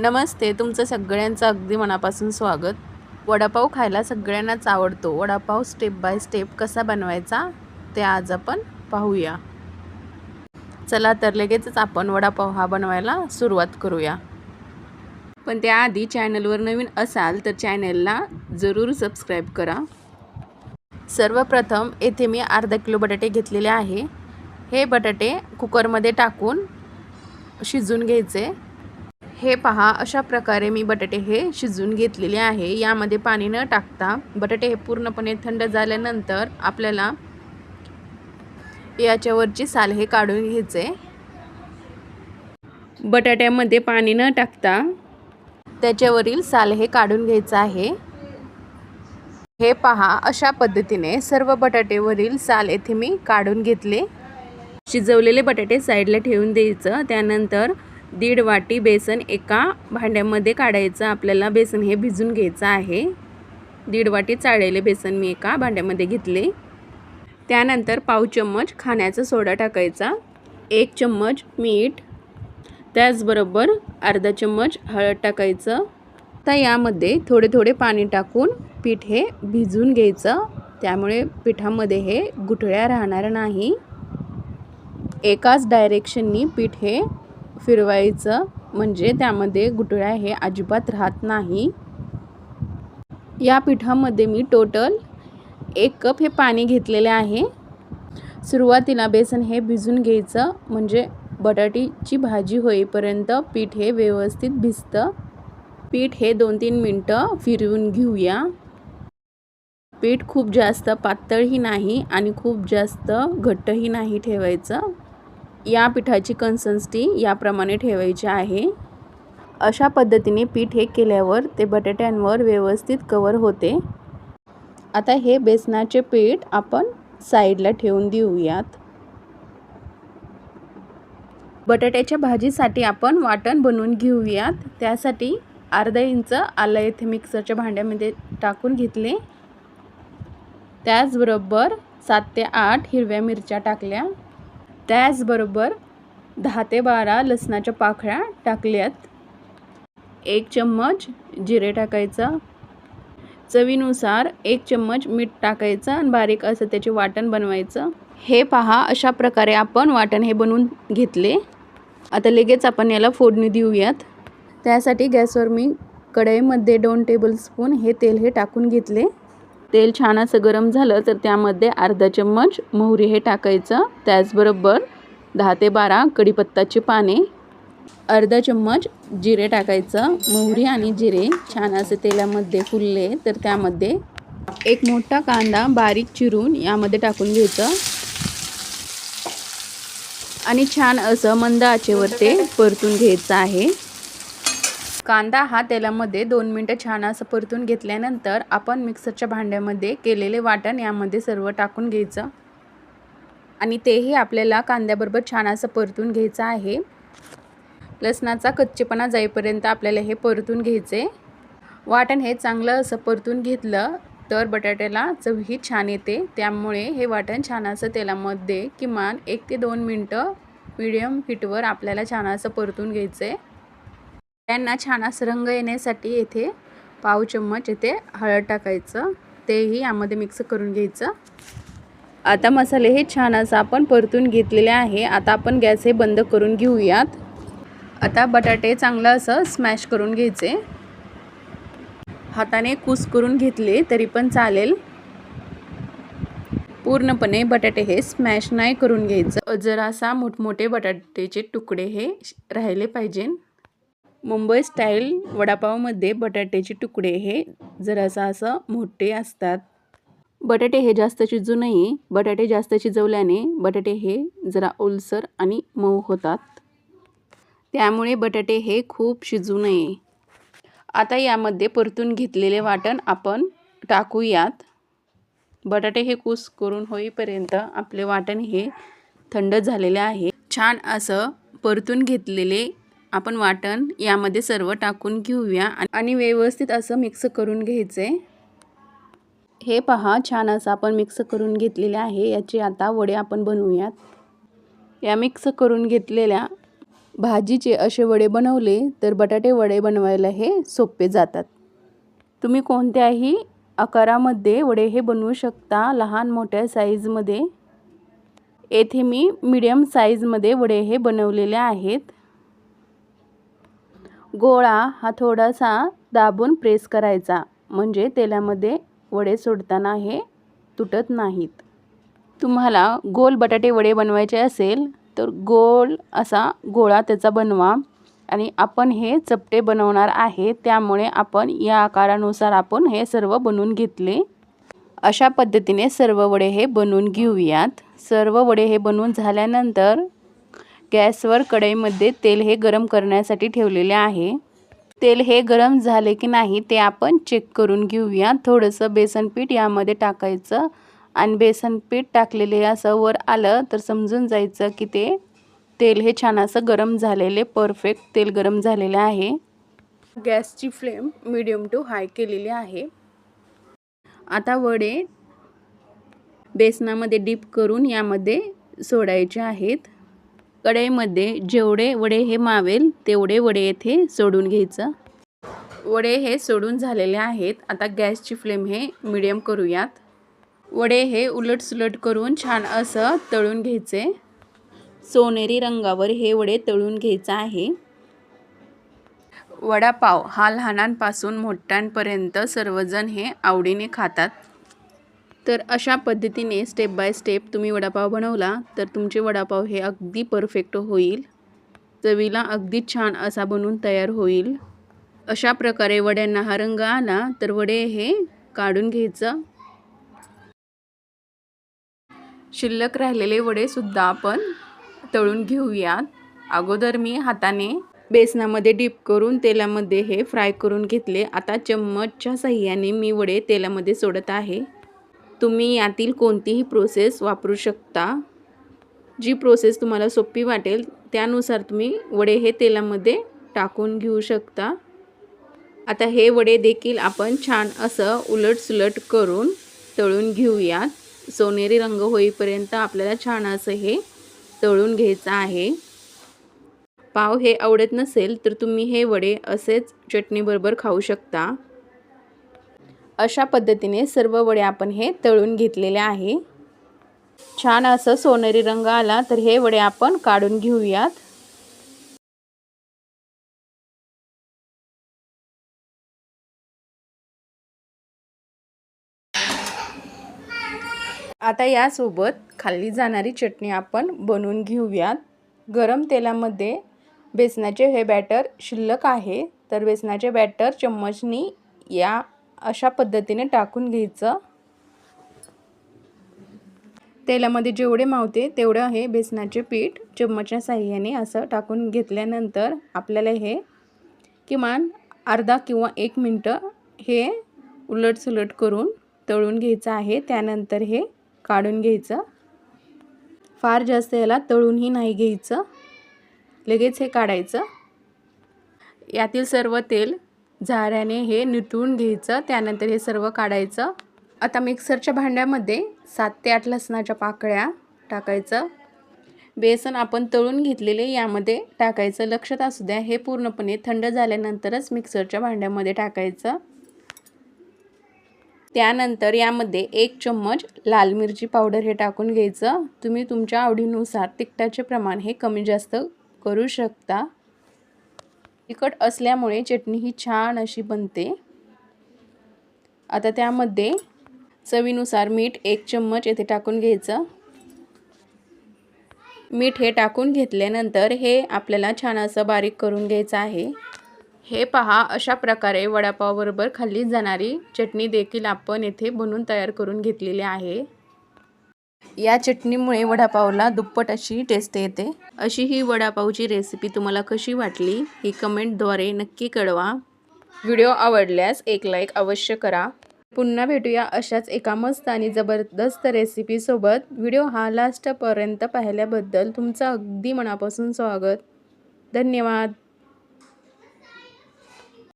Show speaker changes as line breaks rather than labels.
नमस्ते तुमचं सगळ्यांचं अगदी मनापासून स्वागत. वडापाव खायला सगळ्यांनाच आवडतो. वडापाव स्टेप बाय स्टेप कसा बनवायचा ते आज आपण पाहूया. चला तर लगेचच आपण वडापाव हा बनवायला सुरुवात करूया. पण त्याआधी चॅनलवर नवीन असाल तर चॅनलला जरूर सबस्क्राईब करा. सर्वप्रथम येथे मी अर्धा किलो बटाटे घेतलेले आहे. हे बटाटे कुकरमध्ये टाकून शिजून घ्यायचे. हे पहा अशा प्रकारे मी बटाटे हे शिजून घेतलेले आहे. यामध्ये पाणी न टाकता बटाटे हे पूर्णपणे थंड झाल्यानंतर आपल्याला याच्यावरची साल हे काढून घ्यायचे. बटाट्यामध्ये पाणी न टाकता त्याच्यावरील साल हे काढून घ्यायचं आहे. हे पहा अशा पद्धतीने सर्व बटाटेवरील साल येथे मी काढून घेतले. शिजवलेले बटाटे साईडला ठेवून द्यायचं. त्यानंतर दीड वाटी बेसन एका भांड्यामध्ये काढायचं. आपल्याला बेसन हे भिजून घ्यायचं आहे. दीड वाटी चाळलेले बेसन मी एका भांड्यामध्ये घेतले. त्यानंतर पाव चम्मच खाण्याचा सोडा टाकायचा. एक चम्मच मीठ. त्याचबरोबर अर्धा चम्मच हळद टाकायचं. तर यामध्ये थोडे थोडे पाणी टाकून पीठ हे भिजून घ्यायचं. त्यामुळे पिठामध्ये हे गुठळ्या राहणार नाही. एकाच डायरेक्शननी पीठ हे फिरवायचं म्हणजे त्यामध्ये गुठळ्या हे अजिबात राहत नाही. या पिठामध्ये मी टोटल एक कप हे पाणी घेतलेले आहे. सुरुवातीला बेसन हे भिजून घ्यायचं म्हणजे बटाटीची भाजी होईपर्यंत पीठ हे व्यवस्थित भिजतं. पीठ हे दोन तीन मिनटं फिरवून घेऊया. पीठ खूप जास्त पातळही नाही आणि खूप जास्त घट्टही नाही ठेवायचं. या पिठाची कन्सन्स्टी याप्रमाणे ठेवायची आहे. अशा पद्धतीने पीठ हे केल्यावर ते बटाट्यांवर व्यवस्थित कवर होते. आता हे बेसनाचे पीठ आपण साईडला ठेवून देऊयात. बटाट्याच्या भाजीसाठी आपण वाटण बनवून घेऊयात. त्यासाठी अर्धा इंच आलं येथे मिक्सरच्या भांड्यामध्ये टाकून घेतले. त्याचबरोबर सात ते आठ हिरव्या मिरच्या टाकल्या. त्याचबरोबर दहा ते बारा लसणाच्या पाकळ्या टाकल्यात. एक चम्मच जिरे टाकायचं. चवीनुसार एक चम्मच मीठ टाकायचं आणि बारीक असं त्याचे वाटण बनवायचं. हे पहा अशा प्रकारे आपण वाटण हे बनवून घेतले. आता लगेच आपण याला फोडणी देऊयात. त्यासाठी गॅसवर मी कढईमध्ये दोन टेबलस्पून हे तेल हे टाकून घेतले. तेल छान असं गरम झालं तर त्यामध्ये अर्धा चम्मच मोहरी हे टाकायचं. त्याचबरोबर दहा ते बारा कढीपत्ताची पाने अर्धा चम्मच जिरे टाकायचं. मोहरी आणि जिरे छान असे तेलामध्ये फुलले तर त्यामध्ये एक मोठा कांदा बारीक चिरून यामध्ये टाकून घ्यायचं. आणि छान असं मंद आचेवर ते परतून घ्यायचं आहे. कांदा हा तेलामध्ये दोन मिनटं छान असं परतून घेतल्यानंतर आपण मिक्सरच्या भांड्यामध्ये केलेले वाटण यामध्ये सर्व टाकून घ्यायचं. आणि तेही आपल्याला कांद्याबरोबर छान असं परतून घ्यायचं आहे. लसणाचा कच्चेपणा जाईपर्यंत आपल्याला हे परतून घ्यायचे. वाटण हे चांगलं असं परतून घेतलं तर बटाट्याला चवही छान येते. त्यामुळे हे वाटण छान असं तेलामध्ये किमान एक ते दोन मिनटं मिडियम हीटवर आपल्याला छान असं परतून घ्यायचं आहे त्यांना छान असं रंग येण्यासाठी येथे पाव चम्मच येथे हळद टाकायचं. तेही यामध्ये मिक्स करून घ्यायचं. आता मसाले हे छान असं आपण परतून घेतलेले आहे. आता आपण गॅस हे बंद करून घेऊयात. आता बटाटे चांगलं असं स्मॅश करून घ्यायचे. हाताने कूस करून घेतले तरी पण चालेल. पूर्णपणे बटाटे हे स्मॅश नाही करून घ्यायचं. जरासा मोठमोठे बटाट्याचे तुकडे हे राहिले पाहिजे. मुंबई स्टाईल वडापावमध्ये बटाट्याचे तुकडे हे जरासा असं मोठे असतात. बटाटे हे जास्त शिजू नये. बटाटे जास्त शिजवल्याने बटाटे हे जरा ओलसर आणि मऊ होतात. त्यामुळे बटाटे हे खूप शिजू नये. आता यामध्ये परतून घेतलेले वाटण आपण टाकूयात. बटाटे हे कूस करून होईपर्यंत आपले वाटण हे थंड झालेले आहे. छान असं परतून घेतलेले आपण वाटण यामध्ये सर्व टाकून घेऊया आणि व्यवस्थित असं मिक्स करून घ्यायचे. हे पहा छान असं आपण मिक्स करून घेतलेले आहे. याचे आता वडे आपण बनवूयात. या मिक्स करून घेतलेल्या भाजीचे असे वडे बनवले तर बटाटे वडे बनवायला हे सोपे जातात. तुम्ही कोणत्याही आकारामध्ये वडे हे बनवू शकता लहान मोठ्या साईजमध्ये येथे मी मीडियम साईजमध्ये वडे हे बनवलेले आहेत. गोळा हा थोडासा दाबून प्रेस करायचा. म्हणजे तेलामध्ये वडे सोडताना हे तुटत नाहीत. तुम्हाला गोल बटाटे वडे बनवायचे असेल तर गोल असा गोळा त्याचा बनवा. आणि आपण हे चपटे बनवणार आहे त्यामुळे आपण या आकारानुसार आपण हे सर्व बनवून घेतले. अशा पद्धतीने सर्व वडे हे बनवून घेऊयात. सर्व वडे हे बनवून झाल्यानंतर गॅसवर कढईमध्ये तेल हे गरम करण्यासाठी ठेवलेले आहे. तेल हे गरम झाले की नाही ते आपण चेक करून घेऊया. थोडंसं बेसन पीठ यामध्ये टाकायचं आणि बेसन पीठ टाकलेले असं वर आलं तर समजून जायचं की ते तेल हे छान असं गरम झालेले परफेक्ट तेल गरम झालेले आहे. गॅसची फ्लेम मिडियम टू हाय केलेली आहे. आता वडे बेसनामध्ये डीप करून यामध्ये सोडायचे आहेत. कढईमध्ये जेवढे वडे हे मावेल तेवढे वडे येथे सोडून घ्यायचं. वडे हे सोडून झालेले आहेत. आता गॅसची फ्लेम हे मिडियम करूयात. वडे हे उलटसुलट करून छान असं तळून घ्यायचे. सोनेरी रंगावर हे वडे तळून घ्यायचं आहे. वडापाव हा लहानांपासून मोठ्यांपर्यंत सर्वजण हे आवडीने खातात. तर अशा पद्धतीने स्टेप बाय स्टेप तुम्ही वडापाव बनवला तर तुमचे वडापाव हे अगदी परफेक्ट होईल. चवीला अगदी छान असा बनून तयार होईल. अशा प्रकारे वड्यांना हा रंग आला तर वडे हे काढून घ्यायचं. शिल्लक राहिलेले वडेसुद्धा आपण तळून घेऊयात. अगोदर मी हाताने बेसनामध्ये डीप करून तेलामध्ये हे फ्राय करून घेतले. आता चम्मचच्या साह्याने मी वडे तेलामध्ये सोडत आहे. तुम्ही यातील कोणतीही प्रोसेस वापरू शकता. जी प्रोसेस तुम्हाला सोपी वाटेल त्यानुसार तुम्ही वडे हे तेलामध्ये टाकून घेऊ शकता. आता हे वडे देखील आपण छान असं उलटसुलट करून तळून घेऊयात. सोनेरी रंग होईपर्यंत आपल्याला छान असं हे तळून घ्यायचं आहे. पाव हे आवडत नसेल तर तुम्ही हे वडे असेच चटणीबरोबर खाऊ शकता. अशा पद्धतीने सर्व वडे आपण हे तळून घेतलेले आहे. छान असं सोनेरी रंग आला तर हे वडे आपण काढून घेऊयात. आता यासोबत खाल्ली जाणारी चटणी आपण बनवून घेऊयात. गरम तेलामध्ये बेसनाचे हे बॅटर शिल्लक आहे. तर बेसनाचे बॅटर चम्मचनी या अशा पद्धतीने टाकून घ्यायचं. तेलामध्ये जेवढे मावते तेवढं हे बेसनाचे पीठ चम्मचच्या साह्याने असं टाकून घेतल्यानंतर आपल्याला हे किमान अर्धा किंवा एक मिनटं हे उलटसुलट करून तळून घ्यायचं आहे. त्यानंतर हे काढून घ्यायचं. फार जास्त याला तळूनही नाही घ्यायचं. लगेच हे काढायचं. यातील सर्व तेल झाऱ्याने हे निथळून घ्यायचं त्यानंतर हे सर्व काढायचं. आता मिक्सरच्या भांड्यामध्ये सात ते आठ लसणाच्या पाकळ्या टाकायचं. बेसन आपण तळून घेतलेले यामध्ये टाकायचं. लक्षात असू द्या हे पूर्णपणे थंड झाल्यानंतरच मिक्सरच्या भांड्यामध्ये टाकायचं. त्यानंतर यामध्ये एक चम्मच लाल मिरची पावडर हे टाकून घ्यायचं. तुम्ही तुमच्या आवडीनुसार तिखटाचे प्रमाण हे कमी जास्त करू शकता. तिखट असल्यामुळे चटणी ही छान अशी बनते. आता त्यामध्ये चवीनुसार मीठ एक चम्मच येथे टाकून घ्यायचं. मीठ हे टाकून घेतल्यानंतर हे आपल्याला छान असं बारीक करून घ्यायचं आहे. हे पहा अशा प्रकारे वडापावबरोबर खाल्ली जाणारी चटणी देखील आपण येथे बनवून तयार करून घेतलेली आहे. या चटणीमुळे वडापावला दुप्पट अशी टेस्ट येते. अशी ही वडापावची रेसिपी तुम्हाला कशी वाटली ही कमेंटद्वारे नक्की कळवा. व्हिडिओ आवडल्यास एक लाईक अवश्य करा. पुन्हा भेटूया अशाच एका मस्त आणि जबरदस्त रेसिपीसोबत व्हिडिओ हा लास्टपर्यंत पाहिल्याबद्दल तुमचं अगदी मनापासून स्वागत. धन्यवाद.